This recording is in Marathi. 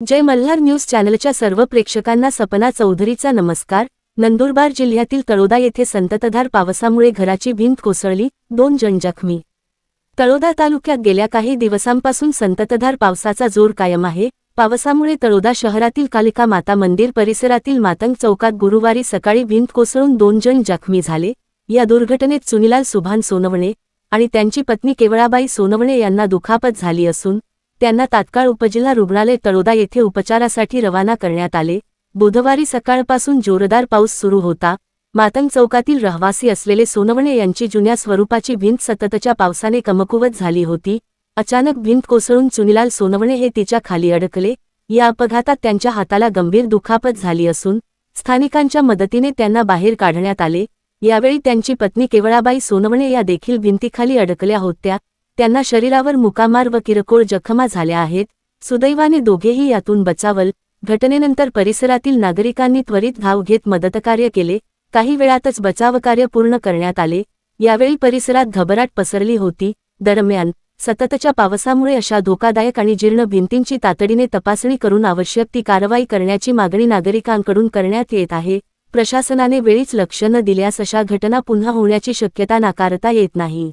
जय मल्हार न्यूज चॅनलच्या सर्व प्रेक्षकांना सपना चौधरीचा नमस्कार. नंदुरबार जिल्ह्यातील तळोदा येथे संततधार पावसामुळे घराची भिंत कोसळली दोन जण जखमी. तळोदा तालुक्यात गेल्या काही दिवसांपासून संततधार पावसाचा जोर कायम आहे. पावसामुळे तळोदा शहरातील कालिका माता मंदिर परिसरातील मातंग चौकात गुरुवारी सकाळी भिंत कोसळून दोन जण जखमी झाले. या दुर्घटनेत सुनीलाल सुभान सोनवणे आणि त्यांची पत्नी केवळाबाई सोनवणे यांना दुखापत झाली असून त्यांना तात्काळ उपजिल्हा रुग्णालय तळोदा येथे उपचारासाठी रवाना करण्यात आले. बुधवारी सकाळपासून जोरदार पाऊस सुरू होता. मातंग चौकातील रहिवासी असलेले सोनवणे यांची जुन्या स्वरूपाची भिंत सततच्या पावसाने कमकुवत झाली होती. अचानक भिंत कोसळून चुनीलाल सोनवणे हे तिच्या खाली अडकले. या अपघातात त्यांच्या हाताला गंभीर दुखापत झाली असून स्थानिकांच्या मदतीने त्यांना बाहेर काढण्यात आले. यावेळी त्यांची पत्नी केवळाबाई सोनवणे या देखील भिंतीखाली अडकल्या होत्या. त्यांना शरीरावर मुकामार व किरकोळ जखमा झाल्या आहेत. सुदैवाने दोघेही यातून बचावल. घटनेनंतर परिसरातील नागरिकांनी त्वरित धाव घेत मदतकार्य केले. काही वेळातच बचावकार्य पूर्ण करण्यात आले. यावेळी परिसरात घबराट पसरली होती. दरम्यान सततच्या पावसामुळे अशा धोकादायक आणि जीर्ण भिंतींची तातडीने तपासणी करून आवश्यक ती कारवाई करण्याची मागणी नागरिकांकडून करण्यात येत आहे. प्रशासनाने वेळीच लक्ष न दिल्यास अशा घटना पुन्हा होण्याची शक्यता नाकारता येत नाही.